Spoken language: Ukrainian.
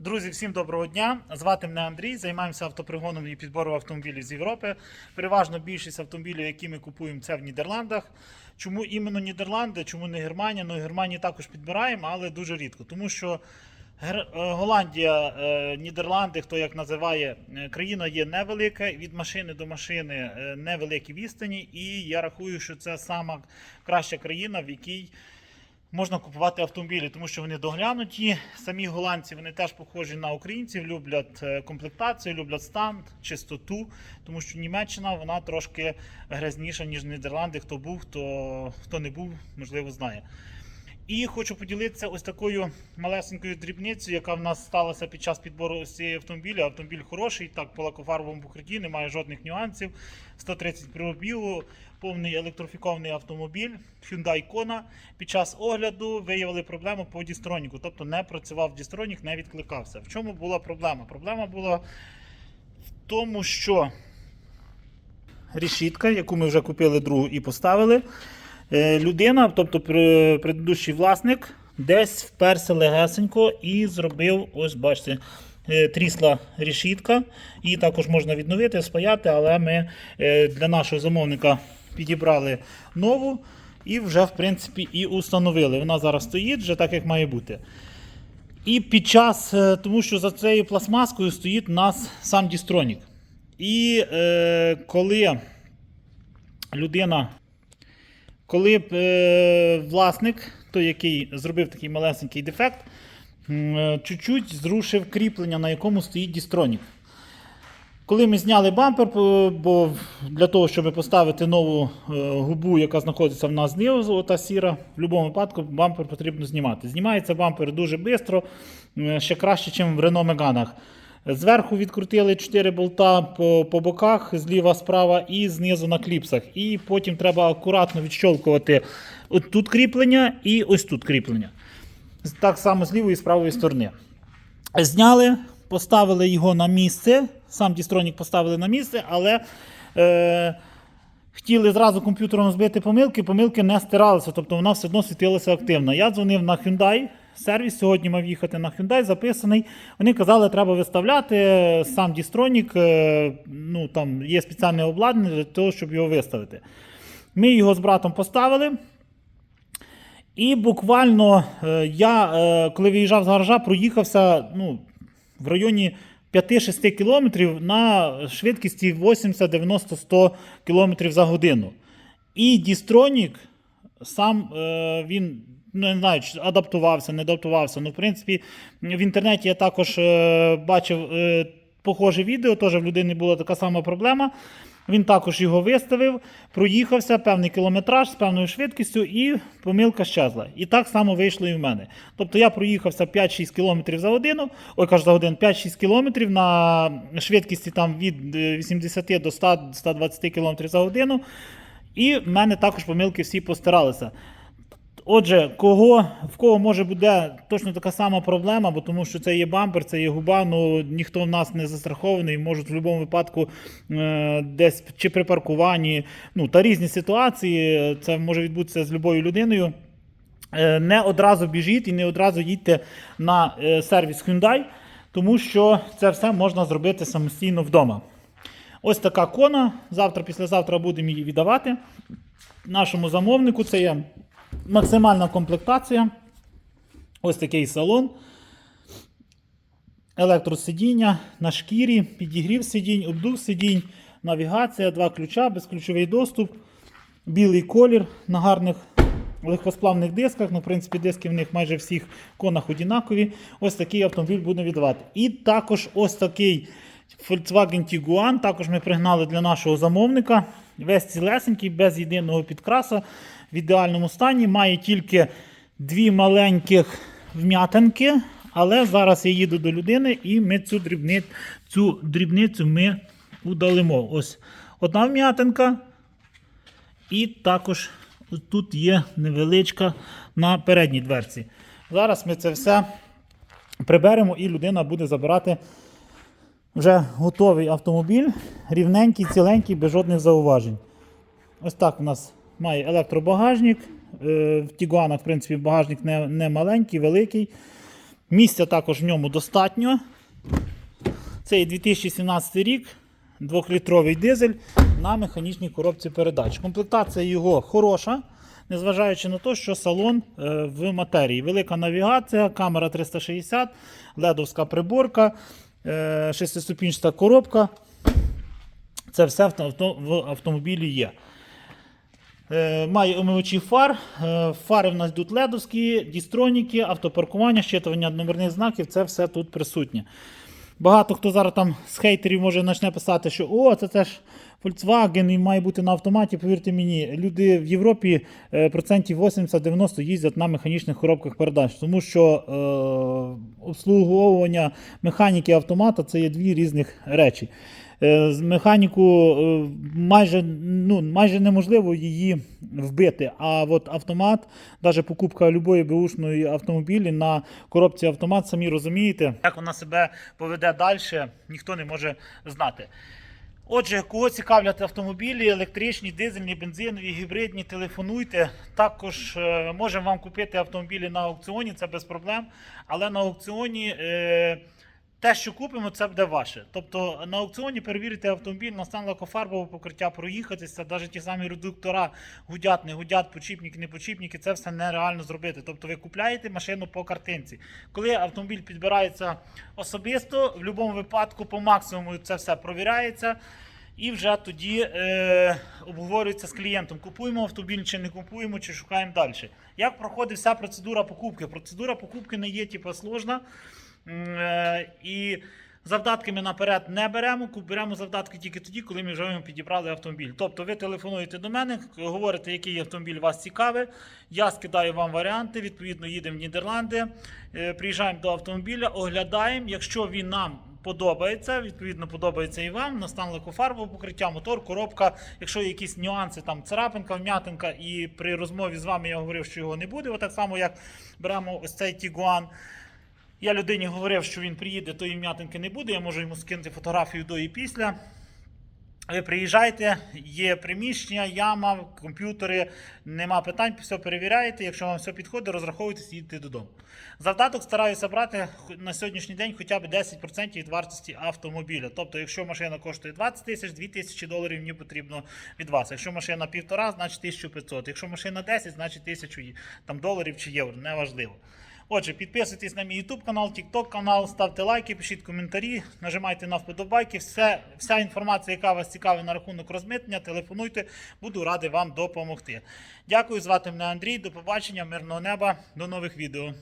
Друзі, всім доброго дня. Звати мене Андрій. Займаємося автопригоном і підбором автомобілів з Європи. Переважно більшість автомобілів, які ми купуємо, це в Нідерландах. Чому іменно Нідерланди, чому не Германія? Ну, Германію також підбираємо, але дуже рідко. Тому що е, Голландія, е, Нідерланди, хто як називає, е, країна є невелика, від машини до машини невеликі відстані. І я рахую, що це сама краща країна, в якій можна купувати автомобілі, тому що вони доглянуті. Самі голландці вони теж похожі на українців, люблять е, комплектацію, люблять стан, чистоту, тому що Німеччина вона трошки грязніша, ніж Нідерланди. Хто був, хто, хто не був, можливо, знає. І хочу поділитися ось такою малесенькою дрібницею, яка в нас сталася під час підбору цієї автомобіля. Автомобіль хороший, так по лакофарбовому покритті, немає жодних нюансів. 130 пробігу, повний електрифікований автомобіль Hyundai Kona. Під час огляду виявили проблему по дістроніку, тобто не працював дістронік, не відкликався. В чому була проблема? Проблема була в тому, що решітка, яку ми вже купили другу і поставили. Е, Людина, тобто предыдущий власник, десь вперся легесенько і зробив, ось бачите, е, трісла решітка. Її також можна відновити, спаяти, але ми е, для нашого замовника підібрали нову і вже, в принципі, і установили. Вона зараз стоїть вже так, як має бути. І під час, тому що за цією пластмаскою стоїть у нас сам дістронік. І е, коли людина коли е, власник, той, який зробив такий малесенький дефект, е, чуть-чуть зрушив кріплення, на якому стоїть дістронік. Коли ми зняли бампер, бо для того, щоб поставити нову е, губу, яка знаходиться в нас знизу, ота сіра, в будь-якому випадку бампер потрібно знімати. Знімається бампер дуже швидко, ще краще, ніж в Renault Megane. Зверху відкрутили 4 болта по, по боках, зліва, справа і знизу на кліпсах. І потім треба акуратно відщолкувати от тут кріплення і ось тут кріплення. Так само з лівої і з правої сторони. Зняли, поставили його на місце. Сам дістронік поставили на місце, але е, хотіли зразу комп'ютером збити помилки, помилки не стиралися, тобто вона все одно світилася активно. Я дзвонив на Hyundai. Сервіс сьогодні мав їхати на Hyundai, записаний. Вони казали, треба виставляти е, сам дістронік. е, Ну, там є спеціальне обладнання для того, щоб його виставити. Ми його з братом поставили. І буквально е, я, коли виїжджав з гаража, проїхався ну, в районі 5-6 кілометрів на швидкості 80, 90, 100 кілометрів за годину. І Дістронік сам він. Ну, не знаю, адаптувався, не адаптувався. Ну, в принципі, в інтернеті я також е, бачив е, похоже відео, теж в людини була така сама проблема. Він також його виставив, проїхався певний кілометраж з певною швидкістю, і помилка щезла. І так само вийшло і в мене. Тобто я проїхався 5-6 км за годину, ой, кажу за годину, 5-6 км на швидкості там від е, 80 до 100, 120 км за годину. І в мене також помилки всі постаралися. Отже, кого, в кого може буде точно така сама проблема, бо тому що це є бампер, це є губа, ну ніхто в нас не застрахований, можуть в будь-якому випадку е, десь чи при паркуванні, ну та різні ситуації, це може відбутися з любою людиною. Е, не одразу біжіть і не одразу їдьте на е, сервіс Hyundai, тому що це все можна зробити самостійно вдома. Ось така кона. Завтра, післязавтра будемо її віддавати нашому замовнику. Це є максимальна комплектація. Ось такий салон. Електросидіння на шкірі, підігрів сидінь, обдув сидінь, навігація, два ключа, безключовий доступ, білий колір на гарних легкосплавних дисках. Ну, в принципі, диски в них майже всіх конах однакові. Ось такий автомобіль буде віддавати. І також ось такий Volkswagen Tiguan. Також ми пригнали для нашого замовника. Весь цілесенький, без єдиного підкраса, в ідеальному стані. Має тільки дві маленьких вм'ятинки. Але зараз я їду до людини і ми цю, дрібни, цю дрібницю ми удалимо. Ось одна вм'ятинка. І також тут є невеличка на передній дверці. Зараз ми це все приберемо і людина буде забирати вже готовий автомобіль, рівненький, ціленький, без жодних зауважень. Ось так у нас має електробагажник. Е, В Тігуанах, в принципі, багажник не, не маленький, великий. Місця також в ньому достатньо. Це і 2017 рік, 2-літровий дизель на механічній коробці передач. Комплектація його хороша, незважаючи на те, що салон е, в матерії. Велика навігація, камера 360, ледовська приборка, е, шестиступінчата коробка. Це все в автомобілі є. Е, Має омивачі фар. Е, Фари в нас йдуть ледовські, дістроніки, автопаркування, щитування номерних знаків це все тут присутнє. Багато хто зараз там з хейтерів може почне писати, що о, це, це ж Volkswagen і має бути на автоматі. Повірте мені, люди в Європі е, процентів 80-90 їздять на механічних коробках передач, тому що е, обслуговування механіки автомата це є дві різних речі. Е, механіку е, майже, ну, майже неможливо її вбити. А от автомат, навіть покупка любої беушної автомобілі на коробці автомат, самі розумієте, як вона себе поведе далі, ніхто не може знати. Отже, кого цікавлять автомобілі, електричні, дизельні, бензинові, гібридні, телефонуйте. Також е, можемо вам купити автомобілі на аукціоні, це без проблем. Але на аукціоні те, що купимо, це буде ваше. Тобто на аукціоні перевірити автомобіль на стан лакофарбового покриття, проїхатися, навіть ті самі редуктора гудять, не гудять, почіпники, не почіпники, це все нереально зробити. Тобто ви купляєте машину по картинці. Коли автомобіль підбирається особисто, в будь-якому випадку по максимуму це все провіряється. І вже тоді е, обговорюється з клієнтом, купуємо автомобіль чи не купуємо, чи шукаємо далі. Як проходить вся процедура покупки? Процедура покупки не є типу, сложна. Е, і завдатки ми наперед не беремо, беремо завдатки тільки тоді, коли ми вже підібрали автомобіль. Тобто ви телефонуєте до мене, говорите, який автомобіль вас цікавий. Я скидаю вам варіанти, відповідно, їдемо в Нідерланди, е, приїжджаємо до автомобіля, оглядаємо. Якщо він нам подобається, відповідно, подобається і вам. На стан лакофарбового покриття, мотор, коробка. Якщо є якісь нюанси, там царапинка, вм'ятинка, і при розмові з вами я говорив, що його не буде. Отак само, як беремо ось цей Тігуан. Я людині говорив, що він приїде, то і м'ятинки не буде. Я можу йому скинути фотографію до і після. Ви приїжджаєте, є приміщення, яма, комп'ютери, нема питань, все перевіряєте. Якщо вам все підходить, розраховуйтесь їдете додому. Завдаток стараюся брати на сьогоднішній день хоча б 10% від вартості автомобіля. Тобто, якщо машина коштує 20 тисяч, 2 тисячі доларів мені потрібно від вас. Якщо машина півтора, значить 1500. Якщо машина 10, значить 1000 там, доларів чи євро, неважливо. Отже, підписуйтесь на мій YouTube канал, TikTok канал, ставте лайки, пишіть коментарі, нажимайте на вподобайки. Все, вся інформація, яка вас цікавить на рахунок розмитнення, телефонуйте, буду радий вам допомогти. Дякую, звати мене Андрій. До побачення, мирного неба, до нових відео.